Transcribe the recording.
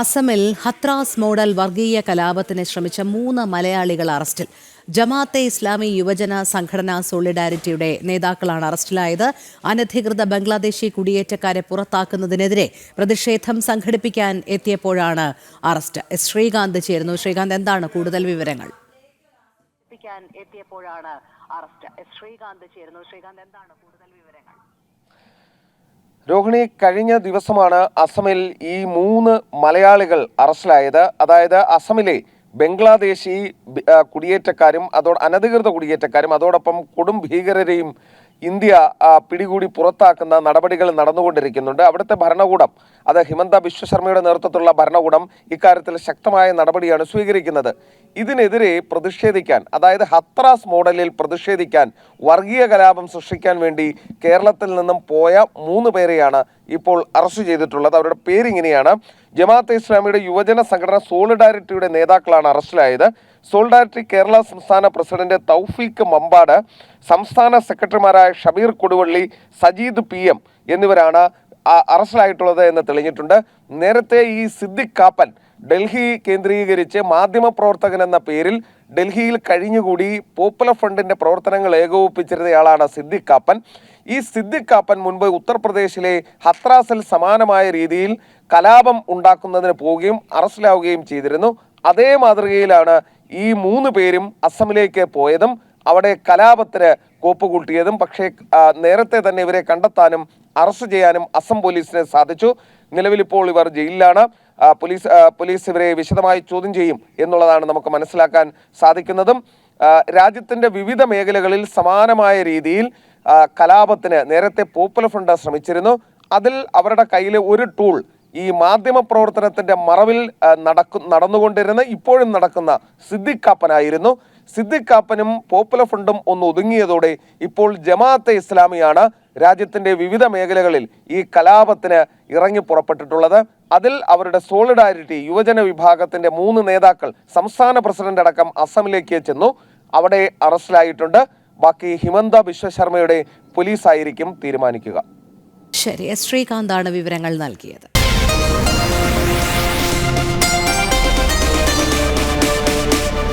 അസമിൽ ഹത്രാസ് മോഡൽ വർഗീയ കലാപത്തിന് ശ്രമിച്ച മൂന്ന് മലയാളികൾ അറസ്റ്റിൽ. ജമാഅത്തെ ഇസ്ലാമി യുവജന സംഘടനാ സോളിഡാരിറ്റിയുടെ നേതാക്കളാണ് അറസ്റ്റിലായത്. അനധികൃത ബംഗ്ലാദേശി കുടിയേറ്റക്കാരെ പുറത്താക്കുന്നതിനെതിരെ പ്രതിഷേധം സംഘടിപ്പിക്കാൻ എത്തിയപ്പോഴാണ് അറസ്റ്റ്. ശ്രീകാന്ത് ചേരുന്നു. ശ്രീകാന്ത് എന്താണ് കൂടുതൽ വിവരങ്ങൾ? എത്തിയപ്പോഴാണ് അറസ്റ്റ്. ശ്രീകാന്ത് ചേരുന്നു. ശ്രീകാന്ത് എന്താണ് കൂടുതൽ വിവരങ്ങൾ? രോഹിണി കഴിഞ്ഞ ദിവസമാണ് അസമിൽ ഈ മൂന്ന് മലയാളികൾ അറസ്റ്റിലായത്. അതായത് അസമിലെ ബംഗ്ലാദേശി കുടിയേറ്റക്കാരും അതോ അനധികൃത കുടിയേറ്റക്കാരും അതോടൊപ്പം കൊടും ഭീകരരെയും ഇന്ത്യ പിടികൂടി പുറത്താക്കുന്ന നടപടികൾ നടന്നുകൊണ്ടിരിക്കുന്നുണ്ട്. അവിടുത്തെ ഭരണകൂടം അത് ഹിമന്ത ബിശ്വശർമ്മയുടെ നേതൃത്വത്തിലുള്ള ഭരണകൂടം ഇക്കാര്യത്തിൽ ശക്തമായ നടപടിയാണ് സ്വീകരിക്കുന്നത്. ഇതിനെതിരെ പ്രതിഷേധിക്കാൻ അതായത് ഹത്രാസ് മോഡലിൽ പ്രതിഷേധിക്കാൻ വർഗീയ കലാപം സൃഷ്ടിക്കാൻ വേണ്ടി കേരളത്തിൽ നിന്നും പോയ മൂന്ന് പേരെയാണ് ഇപ്പോൾ അറസ്റ്റ് ചെയ്തിട്ടുള്ളത്. അവരുടെ പേരിങ്ങനെയാണ് ജമാഅത്തെ ഇസ്ലാമിയുടെ യുവജന സംഘടന സോളിഡാരിറ്റിയുടെ നേതാക്കളാണ് അറസ്റ്റിലായത്. സോളിഡാരിറ്റി കേരള സംസ്ഥാന പ്രസിഡന്റ് തൗഫീഖ് മമ്പാട് സംസ്ഥാന സെക്രട്ടറിമാരായ ഷബീർ കൊടുവള്ളി സജീദ് പി എന്നിവരാണ് അറസ്റ്റിലായിട്ടുള്ളത് എന്ന് തെളിഞ്ഞിട്ടുണ്ട്. നേരത്തെ ഈ സിദ്ദിഖ് കാപ്പൻ ഡൽഹി കേന്ദ്രീകരിച്ച് മാധ്യമപ്രവർത്തകൻ എന്ന പേരിൽ ഡൽഹിയിൽ കഴിഞ്ഞുകൂടി പോപ്പുലർ ഫ്രണ്ടിന്റെ പ്രവർത്തനങ്ങൾ ഏകോപിപ്പിച്ചിരുന്നയാളാണ് സിദ്ദിഖ് കാപ്പൻ. ഈ സിദ്ദിഖ് കാപ്പൻ മുൻപ് ഉത്തർപ്രദേശിലെ ഹത്രാസിൽ സമാനമായ രീതിയിൽ കലാപം ഉണ്ടാക്കുന്നതിന് പോവുകയും അറസ്റ്റിലാവുകയും ചെയ്തിരുന്നു. അതേ മാതൃകയിലാണ് ഈ മൂന്ന് പേരും അസമിലേക്ക് പോയതും അവിടെ കലാപത്തിന് കോപ്പ് കൂട്ടിയതും പക്ഷേ നേരത്തെ തന്നെ ഇവരെ കണ്ടെത്താനും അറസ്റ്റ് ചെയ്യാനും അസം പോലീസിന് സാധിച്ചു. നിലവിലിപ്പോൾ ഇവർ ജയിലിലാണ്. പോലീസ് പോലീസ് ഇവരെ വിശദമായി ചോദ്യം ചെയ്യും എന്നുള്ളതാണ് നമുക്ക് മനസ്സിലാക്കാൻ സാധിക്കുന്നതും. രാജ്യത്തിന്റെ വിവിധ മേഖലകളിൽ സമാനമായ രീതിയിൽ കലാപത്തിന് നേരത്തെ പോപ്പുലർ ഫ്രണ്ട് ശ്രമിച്ചിരുന്നു. അതിൽ അവരുടെ കയ്യിൽ ഒരു ടൂൾ ഈ മാധ്യമ പ്രവർത്തനത്തിന്റെ മറവിൽ നടക്കു നടന്നുകൊണ്ടിരുന്ന ഇപ്പോഴും നടക്കുന്ന സിദ്ദിഖ് കാപ്പനായിരുന്നു. സിദ്ദിഖ് കാപ്പനും പോപ്പുലർ ഫ്രണ്ടും ഒന്ന് ഒതുങ്ങിയതോടെ ഇപ്പോൾ ജമാഅത്തെ ഇസ്ലാമിയാണ് രാജ്യത്തിന്റെ വിവിധ മേഖലകളിൽ ഈ കലാപത്തിന് ഇറങ്ങി പുറപ്പെട്ടിട്ടുള്ളത്. അതിൽ അവരുടെ സോളിഡാരിറ്റി യുവജന വിഭാഗത്തിന്റെ മൂന്ന് നേതാക്കൾ സംസ്ഥാന പ്രസിഡന്റ് അടക്കം അസമിലേക്ക് ചെന്നു. അവിടെ അറസ്റ്റിലായിട്ടുണ്ട്. ബാക്കി ഹിമന്ത ബിശ്വ ശർമ്മയുടെ പോലീസായിരിക്കും തീരുമാനിക്കുക. ശരി ശ്രീകാന്താണ് വിവരങ്ങൾ നൽകിയത്.